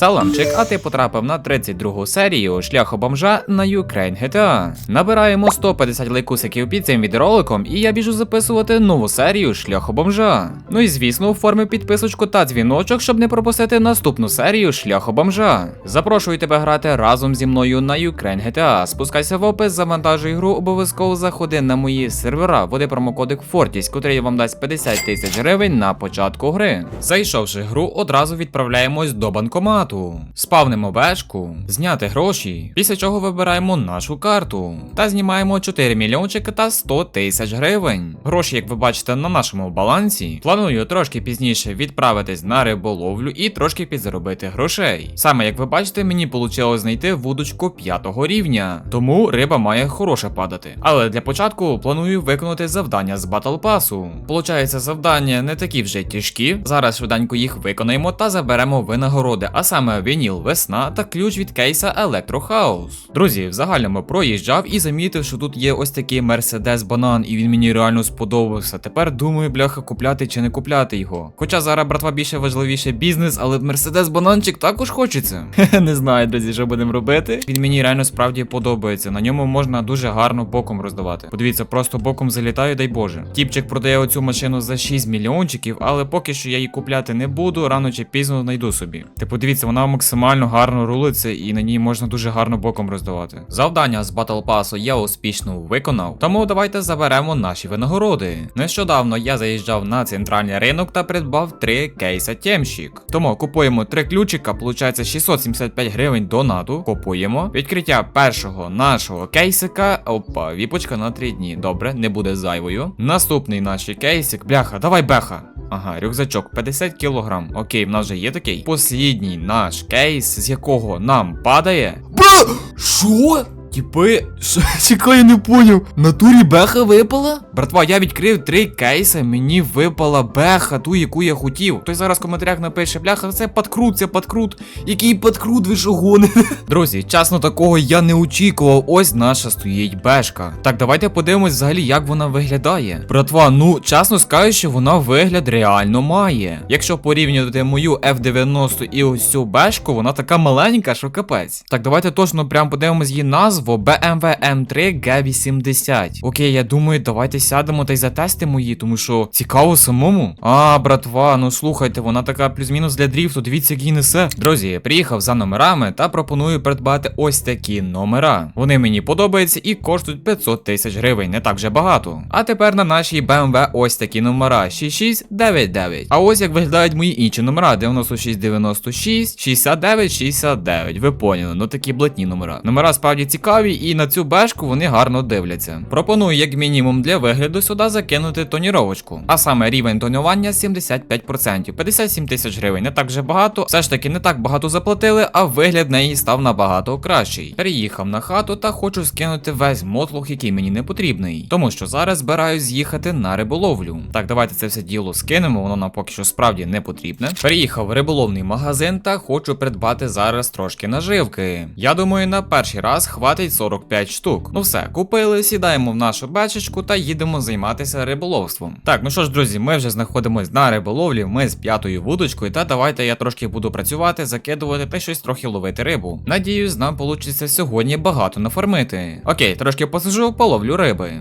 Саламчик, а ти потрапив на 32 серію шляху бомжа на Ukraine GTA. Набираємо 150 лайкусиків під цим відеороликом, і я біжу записувати нову серію шляху бомжа. Ну і звісно, оформи підписочку та дзвіночок, щоб не пропустити наступну серію шляху бомжа. Запрошую тебе грати разом зі мною на Ukraine GTA. Спускайся в опис, завантажуй гру, обов'язково заходи на мої сервера, вводи промокодик Fortis, котрий вам дасть 50 тисяч гривень на початку гри. Зайшовши гру, одразу відправляємось до банкомату, спавнимо бешку, зняти гроші, після чого вибираємо нашу карту та знімаємо 4 мільйончики та 100 тисяч гривень. Гроші, як ви бачите, на нашому балансі. Планую трошки пізніше відправитись на риболовлю і трошки підзаробити грошей. Саме як ви бачите, мені вийшло знайти вудочку 5 рівня, тому риба має хороше падати. Але для початку планую виконати завдання з батл пасу. Получається, завдання не такі вже тяжкі. Зараз швиденько їх виконаємо та заберемо винагороди, а саме вініл весна та ключ від кейса Електрохаус. Друзі, в загальному проїжджав і замітив, що тут є ось такий Мерседес банан, і він мені реально сподобався. Тепер думаю, бляха, купляти чи не купляти його. Хоча зараз, братва, більше важливіше бізнес, але Мерседес бананчик також хочеться. Хе, не знаю, друзі, що будемо робити. Він мені реально справді подобається. На ньому можна дуже гарно боком роздавати. Подивіться, просто боком залітаю, дай Боже. Тіпчик продає оцю машину за 6 мільйончиків, але поки що я її купляти не буду, рано чи пізно знайду собі. Типу, дивіться, вона максимально гарно рулиться і на ній можна дуже гарно боком роздавати. Завдання з Battle Pass я успішно виконав, тому давайте заберемо наші винагороди. Нещодавно я заїжджав на центральний ринок та придбав три кейса Тємщик. Тому купуємо три ключика, получається 675 гривень донату. Купуємо. Відкриття першого нашого кейсика. Опа, віпочка на 3 дні. Добре, не буде зайвою. Наступний наш кейсик. Бляха, давай беха. Ага, рюкзачок 50 кілограм. Окей, в нас вже є такий. Послідній наш кейс, з якого нам падає. Бра! Що? Типи, Що? Чекай, я не поняв. Натурі беха випала? Братва, я відкрив три кейси, мені випала беха, ту, яку я хотів. Хтось зараз в коментарях напише, бляха, це подкрут, це подкрут. Який подкрут ви що? Друзі, чесно, такого я не очікував. Ось наша стоїть бешка. Так, давайте подивимось взагалі, як вона виглядає. Братва, ну чесно скажу, що вона вигляд реально має. Якщо порівнювати мою F90 і ось цю бешку, вона така маленька, що капець. Так, давайте точно прям подивимось її назву BMW M3 G80. Окей, я думаю, давайте сядемо та й затестимо її, тому що цікаво самому. А, братва, ну слухайте, вона така плюс-мінус для дріфту. Дивіться, як її несе. Друзі, приїхав за номерами та пропоную придбати ось такі номера. Вони мені подобаються і коштують 500 тисяч гривень, не так же багато. А тепер на нашій BMW ось такі номера 6699. А ось як виглядають мої інші номера: 9696, 6969. Ви поняли, ну такі блатні номера. Номера справді цікаві, і на цю бешку вони гарно дивляться. Пропоную, як мінімум, для вигляду сюди закинути тоніровочку. А саме рівень тонювання 75%. 57 тисяч гривень, не так вже багато. Все ж таки не так багато заплатили, а вигляд неї став набагато кращий. Переїхав на хату та хочу скинути весь мотлох, який мені не потрібний. Тому що зараз збираюсь з'їхати на риболовлю. Так, давайте це все діло скинемо, воно нам поки що справді не потрібне. Переїхав в риболовний магазин та хочу придбати зараз трошки наживки. Я думаю, на перший раз хватить 45 штук. Ну все, купили, сідаємо в нашу бечечку та їдемо займатися риболовством. Так, ну що ж, друзі, ми вже знаходимось на риболовлі. Ми з п'ятою вудочкою, та давайте я трошки буду працювати, закидувати та щось трохи ловити рибу. Надіюсь, нам вийде сьогодні багато нафармити. Окей, трошки посижу, половлю риби.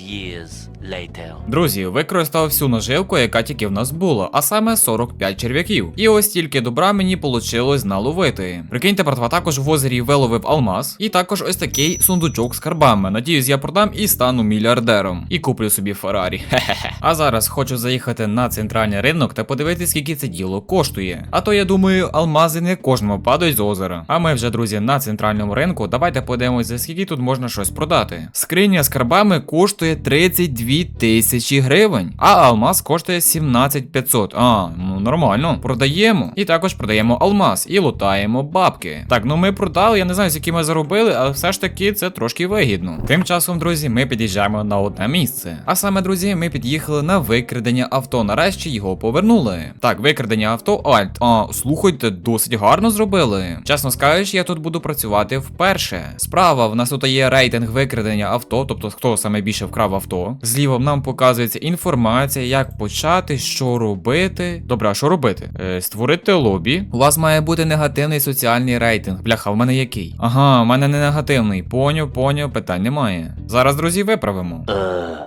years later. Друзі, використав всю наживку, яка тільки в нас була, а саме 45 черв'яків. І ось тільки добра мені получилось наловити. Прикиньте, братва, також в озері виловив алмаз, і також ось такий сундучок з карбами. Надіюсь, я продам і стану мільярдером. І куплю собі Феррарі. Хе-хе. А зараз хочу заїхати на центральний ринок та подивитися, скільки це діло коштує. А то я думаю, алмази не кожному падають з озера. А ми вже, друзі, на центральному ринку. Давайте подивимось, за скільки тут можна щось продати. Скриня з карбами коштує 32 тисячі гривень, а алмаз коштує 17 500. А, ну нормально. Продаємо. І також продаємо алмаз і лутаємо бабки. Так, ну ми продали, я не знаю, з якими заробили, але все ж таки це трошки вигідно. Тим часом, друзі, ми під'їжджаємо на одне місце. А саме, друзі, ми під'їхали на викрадення авто. Нарешті його повернули. Так, викрадення авто, Альт. А слухайте, досить гарно зробили. Чесно скажеш, я тут буду працювати вперше. Справа в нас тут є рейтинг викрадення авто, тобто хто саме більше вкрав авто. Зліва нам показується інформація, як почати, що робити. Добре, а що робити? Е, створити лобі. У вас має бути негативний соціальний рейтинг. Бляха, в мене який? Ага, мене не негативний. Поню, поню, питань немає. Зараз, друзі, виправимо.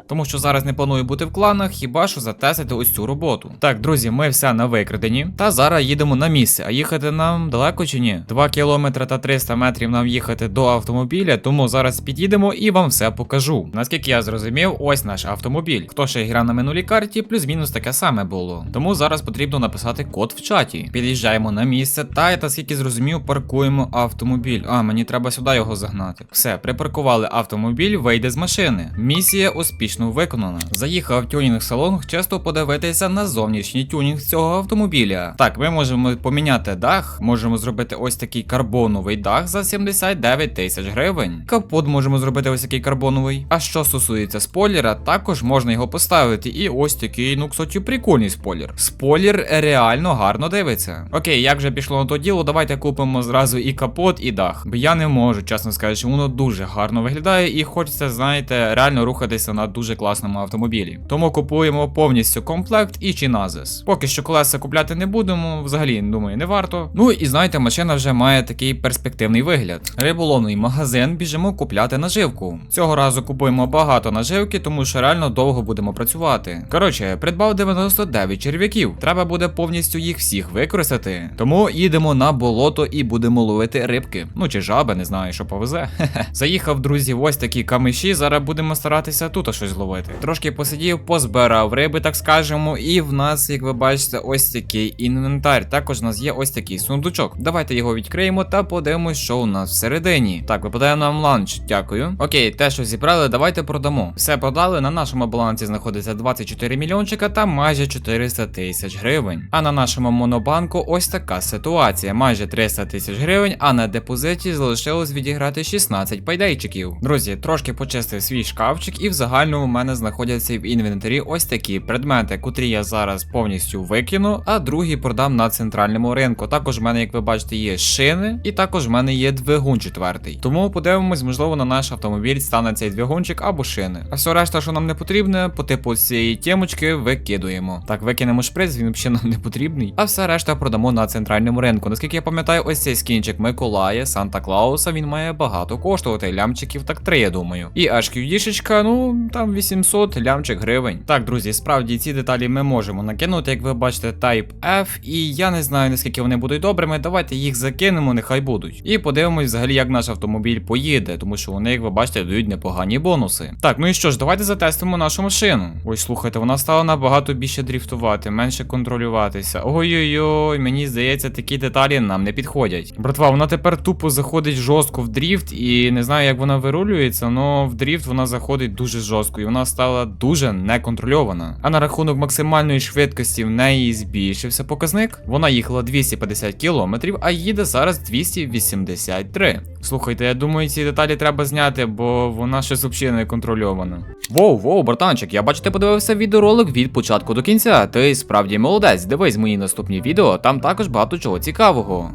Тому що зараз не планую бути в кланах, хіба що затестити ось цю роботу. Так, друзі, ми все на викраденні. Та зараз їдемо на місце. А їхати нам далеко чи ні? 2 кілометри та 300 метрів нам їхати до автомобіля, тому зараз під'їдемо і вам все покажу. Наскільки я зрозумів, ось наш автомобіль. Хто ще грав на минулій карті, плюс-мінус таке саме було. Тому зараз потрібно написати код в чаті. Під'їжджаємо на місце, та я наскільки зрозумів, паркуємо автомобіль. А, мені треба сюди його загнати. Все, припаркували автомобіль, вийде з машини. Місія успішно виконана. Заїхав в тюнінг салон, чисто подивитися на зовнішній тюнінг цього автомобіля. Так, ми можемо поміняти дах, можемо зробити ось такий карбоновий дах за 79 тисяч гривень. Капот можемо зробити ось такий карбоновий. А що стосується спойлера, також можна його поставити. І ось такий, ну кстати, прикольний спойлер. Спойлер реально гарно дивиться. Окей, як вже пішло на то діло, давайте купимо зразу і капот, і дах. Бо я не можу, чесно скажучи, воно дуже гарно виглядає і хочеться, знаєте, реально рухатися на дуже класному автомобілі. Тому купуємо повністю комплект і чиназис. Поки що колеса купляти не будемо, взагалі думаю, не варто. Ну і знаєте, машина вже має такий перспективний вигляд. Риболовний магазин біжимо купляти наживку. Цього разу купуємо багато наживки, тому що реально довго будемо працювати. Коротше, придбав 99 черв'яків. Треба буде повністю їх всіх використати. Тому їдемо на болото і будемо ловити рибки. Ну чи жаби, не знаю, що повезе. Заїхав, друзі, ось такі камиші. Зараз будемо старатися тут щось зловити. Трошки посидів, позбирав риби, так скажемо. І в нас, як ви бачите, ось такий інвентар. Також у нас є ось такий сундучок. Давайте його відкриємо та подивимось, що у нас всередині. Так, випадає нам ланч. Дякую. Окей, те, що зібрали, давайте продамо. Все продали. На нашому балансі знаходиться 24 мільйончика та майже 400 тисяч гривень. А на нашому монобанку ось така ситуація: майже 300 тисяч гривень, а на депозиті залишилось відіграти 16 пайдейчиків. Друзі, трошки почистив свій шкафчик, і в загальному в мене знаходяться в інвентарі ось такі предмети, котрі я зараз повністю викину, а другі продам на центральному ринку. Також в мене, як ви бачите, є шини, і також в мене є двигун четвертий. Тому подивимось, можливо, на наш автомобіль стане цей двигунчик або шини. А все решта, що нам не потрібне, по типу цієї темочки викидуємо. Так, викинемо шприц, він взагалі нам не потрібний. А все решта продамо на центральному ринку. Наскільки я пам'ятаю, ось цей скінчик Миколая, Санта Клауса, він має багато коштувати. Лямчиків так три, я думаю. І HQ-дішечка, ну там 800 лямчик гривень. Так, друзі, справді ці деталі ми можемо накинути, як ви бачите, Type F. І я не знаю наскільки вони будуть добрими. Давайте їх закинемо, нехай будуть. І подивимось взагалі, як наш автомобіль поїде, тому що вони, як ви бачите, дають непогані бонуси. Так, ну і що ж, давайте затестимо нашу машину. Ой, слухайте, вона стала набагато більше дріфтувати, менше контролюватися. Ой-ой-ой, мені здається, такі деталі нам не підходять. Братва, вона тепер тупо заходить жорстко в дріфт, і не знаю, як вона вирулюється, але в дріфт вона заходить дуже жорстко, і вона стала дуже неконтрольована. А на рахунок максимальної швидкості в неї збільшився показник. Вона їхала 250 км, а їде зараз 283. Слухайте, я думаю, ці деталі треба зняти, бо вона щось взагалі не контрольована. Воу, воу, братанчик, я бачу, ти подивився відеоролик від початку до кінця. Ти справді молодець. Дивись мої наступні відео, там також багато чого цікавого.